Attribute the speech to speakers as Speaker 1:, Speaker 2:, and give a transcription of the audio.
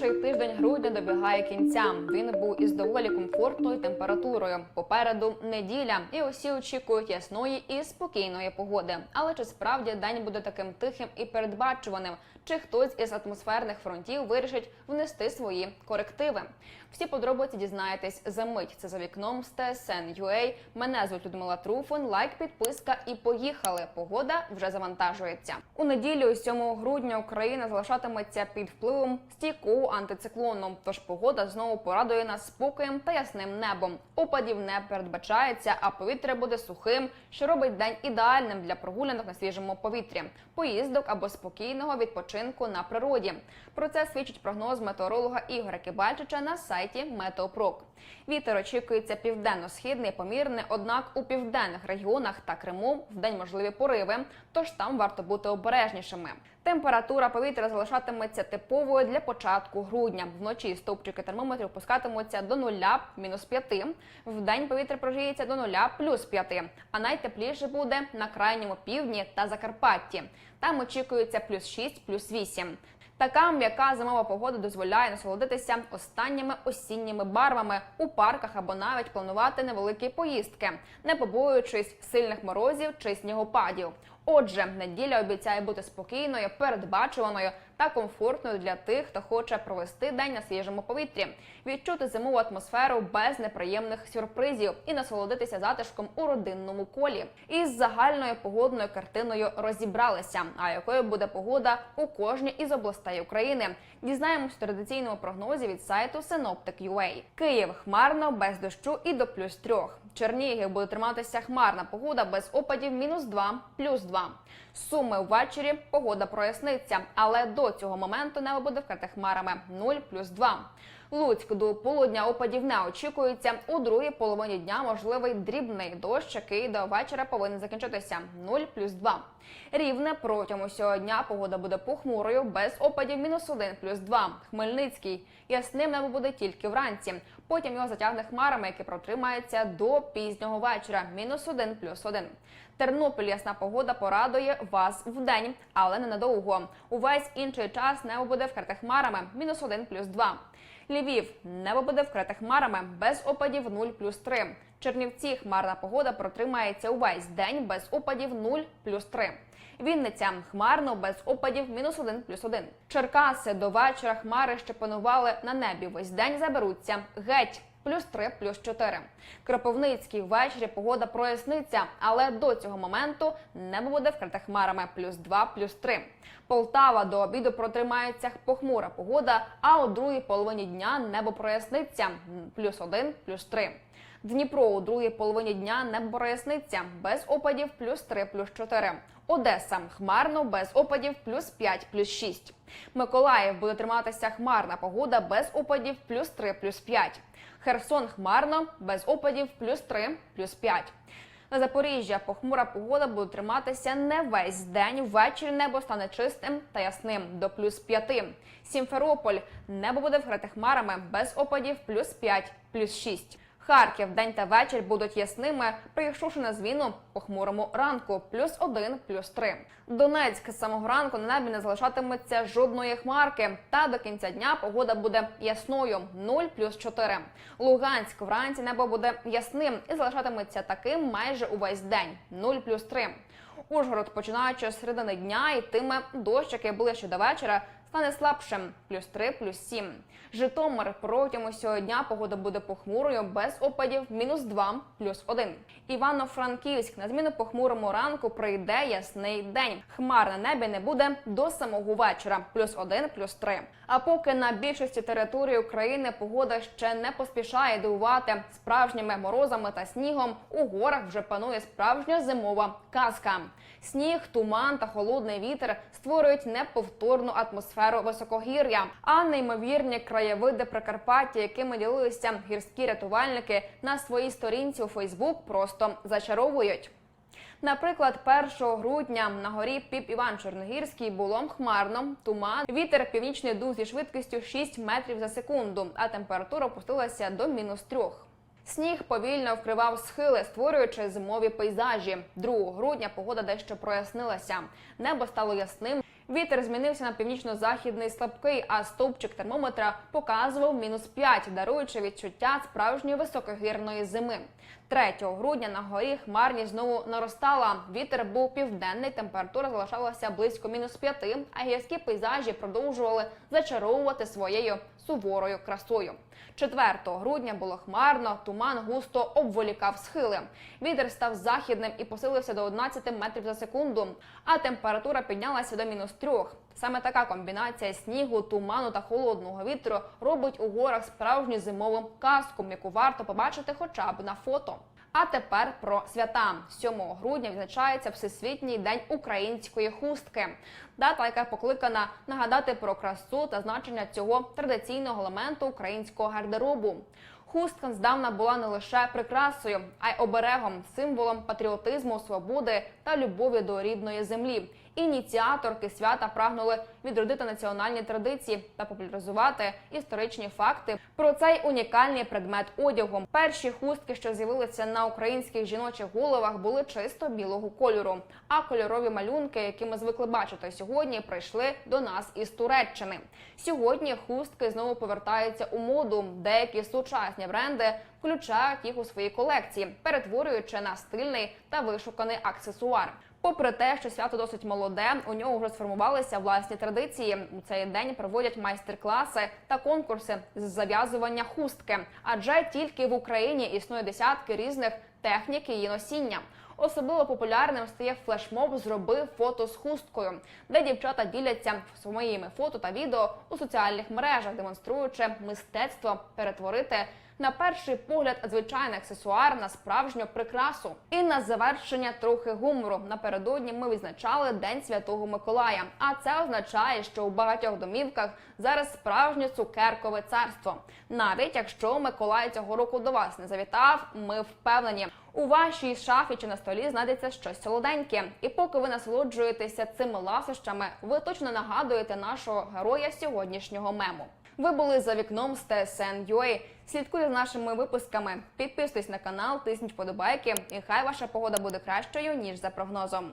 Speaker 1: Перший тиждень грудня добігає кінця. Він був із доволі комфортною температурою. Попереду неділя, і усі очікують ясної і спокійної погоди. Але чи справді день буде таким тихим і передбачуваним? Чи хтось із атмосферних фронтів вирішить внести свої корективи? Всі подробиці дізнаєтесь за мить. Це за вікном з TSN.ua. Мене звуть Людмила Труфон. Лайк, підписка і поїхали. Погода вже завантажується. У неділю, 7 грудня, Україна залишатиметься під впливом стійкого антициклону. Тож погода знову порадує нас спокоєм та ясним небом. Опадів не передбачається, а повітря буде сухим, що робить день ідеальним для прогулянок на свіжому повітрі, поїздок або спокійного відпочинку на природі. Про це свідчить прогноз метеоролога Ігоря Кибальчича на сайті Метеопрок. Вітер очікується південно-східний, помірний, однак у південних регіонах та Криму в день можливі пориви, тож там варто бути обережнішими. Температура повітря залишатиметься типовою для початку грудня. Вночі стовпчики термометрів опускатимуться до нуля мінус 5. В день повітря прогріється до нуля плюс 5. А найтепліше буде на крайньому півдні та Закарпатті. Там очікується плюс 6, плюс 8. Така м'яка зимова погода дозволяє насолодитися останніми осінніми барвами у парках або навіть планувати невеликі поїздки, не побоюючись сильних морозів чи снігопадів. Отже, неділя обіцяє бути спокійною, передбачуваною та комфортною для тих, хто хоче провести день на свіжому повітрі, відчути зимову атмосферу без неприємних сюрпризів і насолодитися затишком у родинному колі. Із загальною погодною картиною розібралися. А якою буде погода у кожній із областей України? Дізнаємось у традиційному прогнозі від сайту Synoptic.ua. Київ хмарно без дощу і до плюс трьох. Чернігів буде триматися хмарна погода без опадів мінус 2, плюс 2. Суми ввечері погода проясниться, але до цього моменту небо буде вкрите хмарами 0 плюс 2. Луцьк до полудня опадів не очікується. У другій половині дня можливий дрібний дощ, який до вечора повинен закінчитися 0 плюс 2. Рівне протягом усього дня погода буде похмурою, без опадів мінус 1 плюс 2. Хмельницький ясним небо буде тільки вранці. Потім його затягне хмарами, які протримаються до пізнього вечора. Мінус 1 плюс 1. Тернопіль ясна погода порадує вас вдень, але ненадовго. Увесь інший час небо буде вкрите хмарами. Мінус 1 плюс 2. Львів небо буде вкрите хмарами без опадів 0 плюс 3. Чернівці хмарна погода протримається увесь день без опадів 0 плюс 3. Вінниця хмарно без опадів мінус 1 плюс 1. Черкаси до вечора хмари, ще панували на небі весь день заберуться геть. Плюс 3, плюс 4. Кропивницький ввечері погода проясниться, але до цього моменту небо буде вкрите хмарами плюс 2, плюс 3. Полтава до обіду протримається похмура погода, а у другій половині дня небо проясниться плюс 1, плюс 3. Дніпро у другій половині дня небо проясниться без опадів плюс 3, плюс 4. Одеса хмарно без опадів плюс 5, плюс 6. Миколаїв буде триматися хмарна погода без опадів плюс 3, плюс 5. Херсон хмарно без опадів плюс 3, плюс 5. На Запоріжжя похмура погода буде триматися не весь день. Ввечері небо стане чистим та ясним до плюс 5. Сімферополь небо буде вкрите хмарами без опадів плюс 5, плюс 6. Харків день та вечір будуть ясними, прийшовши на зміну похмурому ранку плюс 1, плюс 3. Донецьк з самого ранку на небі не залишатиметься жодної хмарки. Та до кінця дня погода буде ясною 0 плюс 4. Луганськ вранці небо буде ясним і залишатиметься таким майже увесь день 0 плюс 3. Ужгород, починаючи з середини дня, йтиме дощ, який ближче до вечора, стане слабшим плюс 3, плюс 7. Житомир протягом усього дня погода буде похмурою без опадів мінус 2, плюс 1. Івано-Франківськ на зміну похмурому ранку прийде ясний день. Хмар на небі не буде до самого вечора плюс 1, плюс 3. А поки на більшості території України погода ще не поспішає дивувати справжніми морозами та снігом, у горах вже панує справжня зимова казка. Сніг, туман та холодний вітер створюють неповторну атмосферу високогір'я, а неймовірні краєвиди Прикарпаття, якими ділилися гірські рятувальники на своїй сторінці у Фейсбук, просто зачаровують. Наприклад, 1 грудня на горі Піп Іван Чорногірський було хмарно, туман, вітер північний дув зі швидкістю 6 метрів за секунду, а температура опустилася до мінус 3. Сніг повільно вкривав схили, створюючи зимові пейзажі. 2 грудня погода дещо прояснилася. Небо стало ясним. Вітер змінився на північно-західний слабкий, а стовпчик термометра показував мінус 5, даруючи відчуття справжньої високогірної зими. 3 грудня на горі хмарність знову наростала. Вітер був південний, температура залишалася близько мінус 5, а гірські пейзажі продовжували зачаровувати своєю суворою красою. 4 грудня було хмарно, туман густо обволікав схили. Вітер став західним і посилився до 11 метрів за секунду, а температура піднялася до мінус 3. Саме така комбінація снігу, туману та холодного вітру робить у горах справжню зимову казку, яку варто побачити хоча б на фото. А тепер про свята 7 грудня відзначається Всесвітній день української хустки. Дата, яка покликана нагадати про красу та значення цього традиційного елементу українського гардеробу. Хустка здавна була не лише прикрасою, а й оберегом, символом патріотизму, свободи та любові до рідної землі. Ініціаторки свята прагнули відродити національні традиції та популяризувати історичні факти про цей унікальний предмет одягу. Перші хустки, що з'явилися на українських жіночих головах, були чисто білого кольору. А кольорові малюнки, які ми звикли бачити сьогодні, прийшли до нас із Туреччини. Сьогодні хустки знову повертаються у моду. Деякі сучасні бренди включають їх у свої колекції, перетворюючи на стильний та вишуканий аксесуар. Попри те, що свято досить молоде, у нього вже сформувалися власні традиції. У цей день проводять майстер-класи та конкурси з зав'язування хустки, адже тільки в Україні існує десятки різних технік її носіння. Особливо популярним стає флешмоб Зроби фото з хусткою, де дівчата діляться своїми фото та відео у соціальних мережах, демонструючи мистецтво перетворити на перший погляд звичайний аксесуар на справжню прикрасу. І на завершення трохи гумору. Напередодні ми відзначали День Святого Миколая. А це означає, що у багатьох домівках зараз справжнє цукеркове царство. Навіть якщо Миколай цього року до вас не завітав, ми впевнені. У вашій шафі чи на столі знайдеться щось солоденьке. І поки ви насолоджуєтеся цими ласощами, ви точно нагадуєте нашого героя сьогоднішнього мему. Ви були за вікном з TSN.ua. Слідкуйте за нашими випусками. Підписуйтесь на канал, тисніть вподобайки, і хай ваша погода буде кращою ніж за прогнозом.